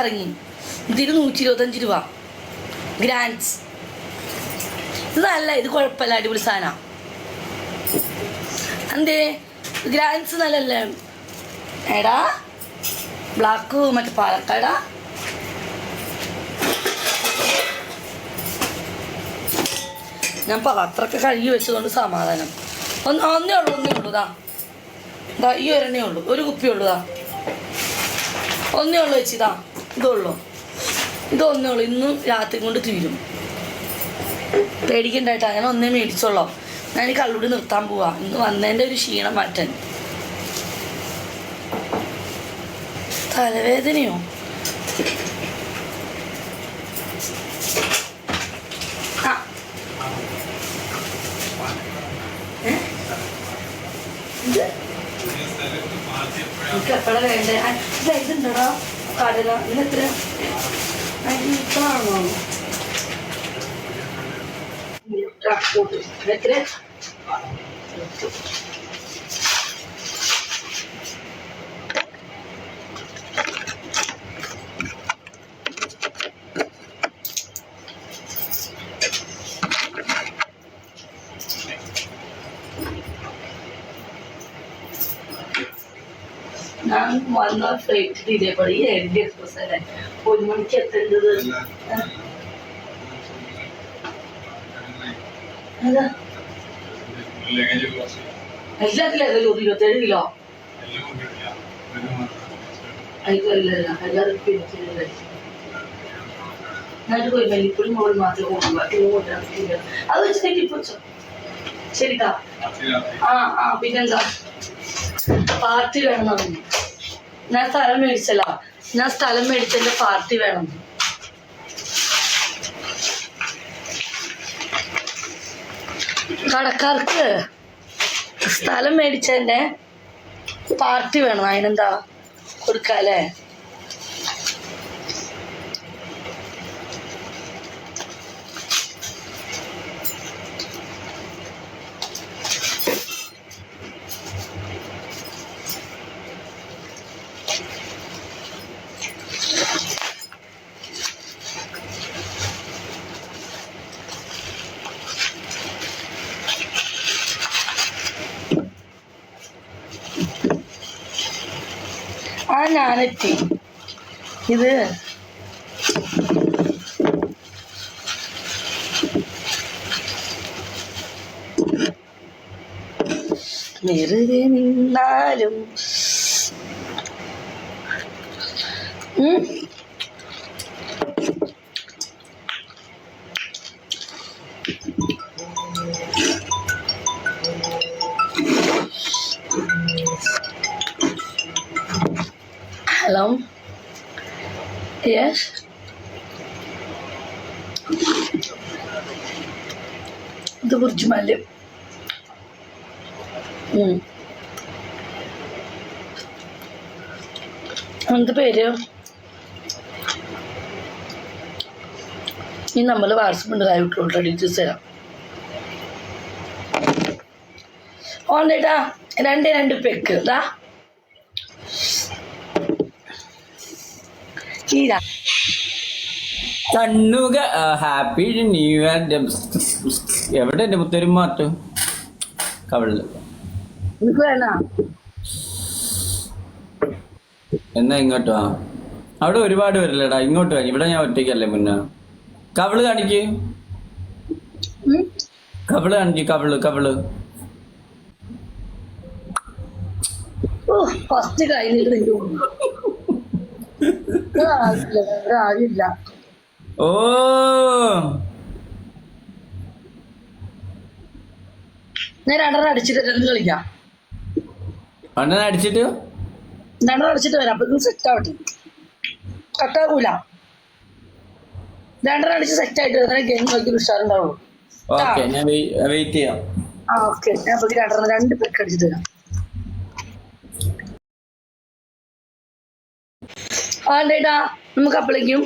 ഇറങ്ങി. ഇതിന് നൂറ്റി ഇരുപത്തഞ്ച് രൂപ. ഗ്രാൻഡ്സ് ഇത് നല്ല ഇത് കുഴപ്പമില്ല അടിപൊളി സാധന. എന്തേ? ഗ്രാൻഡ്സ് നല്ലല്ലേ എടാ ബ്ലാക്ക് മറ്റേ പാലക്കാടാ. ഞാൻ പാത്രമൊക്കെ കഴുകി വെച്ചതുകൊണ്ട് സമാധാനം. ഒന്ന് ഒന്നേ ഉള്ളൂ ഒന്നേ ഉള്ളൂ ഇതാ ദാ ഈ ഒരെണ്ണേ ഉള്ളൂ. ഒരു കുപ്പി ഉള്ളൂ ഇതാ ഒന്നേ ഉള്ളൂ വെച്ച് ഇതാ ഇതുള്ളൂ. ഇതൊന്നുള്ളൂ. ഇന്നും രാത്രി കൊണ്ട് തീരും. പേടിക്കണ്ടായിട്ട് അങ്ങനെ ഒന്നേ മേടിച്ചോളോ. ഞാൻ കള്ളുടി നിർത്താൻ പോവാ. ഇന്ന് വന്നതിന്റെ ഒരു ക്ഷീണം മാറ്റാൻ. തലവേദനയോ? ആ. എനിക്ക് എപ്പോഴാ വേണ്ടേ? ആ, ഇല്ല ഇതുണ്ടോടാ കടല ഇതിന് എത്ര ഇതാണോ എത്ര ഞാൻ വന്ന ഫ്ലൈറ്റിൽ ഇതേപോലെ ഈ എന്റെ എക്സ്പ്രസ് അല്ലേ? ഒരു മണിക്ക് എത്തേണ്ടത്? എല്ലാത്തിലും ഏതായാലും ഒരു ഇരുപത്തേഴ് കിലോ. എല്ലാവരും പിരിച്ചില്ല എന്നിട്ട് പോയി മല്ലിപ്പൊടി മോൾ മാത്രമേ കൊണ്ടു ബാക്കി കൊണ്ടുവരാൻ പറ്റില്ല. അത് വെച്ചിട്ട് തെറ്റിപ്പോ ശരിട്ടാ. ആ ആ പിന്നെന്താ? പാർട്ടി വേണം. ഞാൻ സ്ഥലം മേടിച്ചല്ല. ഞാൻ സ്ഥലം മേടിച്ചതിന്റെ പാർട്ടി വേണം. കടക്കാർക്ക് സ്ഥലം മേടിച്ചതിന്റെ പാർട്ടി വേണം. അതിനെന്താ കൊടുക്കാല്ലേ? ആ ഇത് വെറുതെ നിന്നാലും ഹലോ യെസ് ഇത് കുറച്ച് മല്യം ഉം. എന്ത് പേര്? ഈ നമ്മൾ വാട്സപ്പ് ഉണ്ട് ലൈവ് ഇട്ടുള്ള ഡീറ്റെയിൽസ് തരാം. ഓണ്ടേട്ടാ രണ്ട് രണ്ട് പെക്ക് ഇതാ ഈരാ കണ്ണുക ഹാപ്പി ന്യൂ ഇയർ. എവിടെ എന്റെ മുത്തൊരു മാറ്റം കവളിൽ. എന്നാ ഇങ്ങോട്ട് വാ. അവിടെ ഒരുപാട് വരില്ലടാ ഇങ്ങോട്ട് വാ. ഇവിടെ ഞാൻ ഒറ്റയ്ക്കല്ലേ മുന്നേ. കവൾ കാണിക്ക്. കവൾ കാണിക്ക്. കവൾ കവൾ. ഫസ്റ്റ് കഴിഞ്ഞിട്ട് ആരില്ല ഓ. ഞാൻ രണ്ടെണ്ണം അടിച്ചിട്ട് രണ്ടും കളിക്കാം. അടിച്ചിട്ട്? രണ്ടെണ്ണം അടിച്ചിട്ട് വരാം. അപ്പൊ സെറ്റ് ആവട്ടെ. കട്ടാകൂല രണ്ടെണ്ണം അടിച്ച് സെറ്റ് ആയിട്ട് ഗെയിം കളിക്കുന്ന ഉഷാറുണ്ടാവുള്ളൂ. ഓക്കെ ഞാൻ വെയിറ്റ് ചെയ്യാം. ആ ഓക്കെ. ഞാൻ രണ്ടെണ്ണം രണ്ട് പേർക്ക് അടിച്ചിട്ട് വരാം. ആ ഉണ്ടേട്ടാ നമുക്ക് അപ്പോഴേക്കും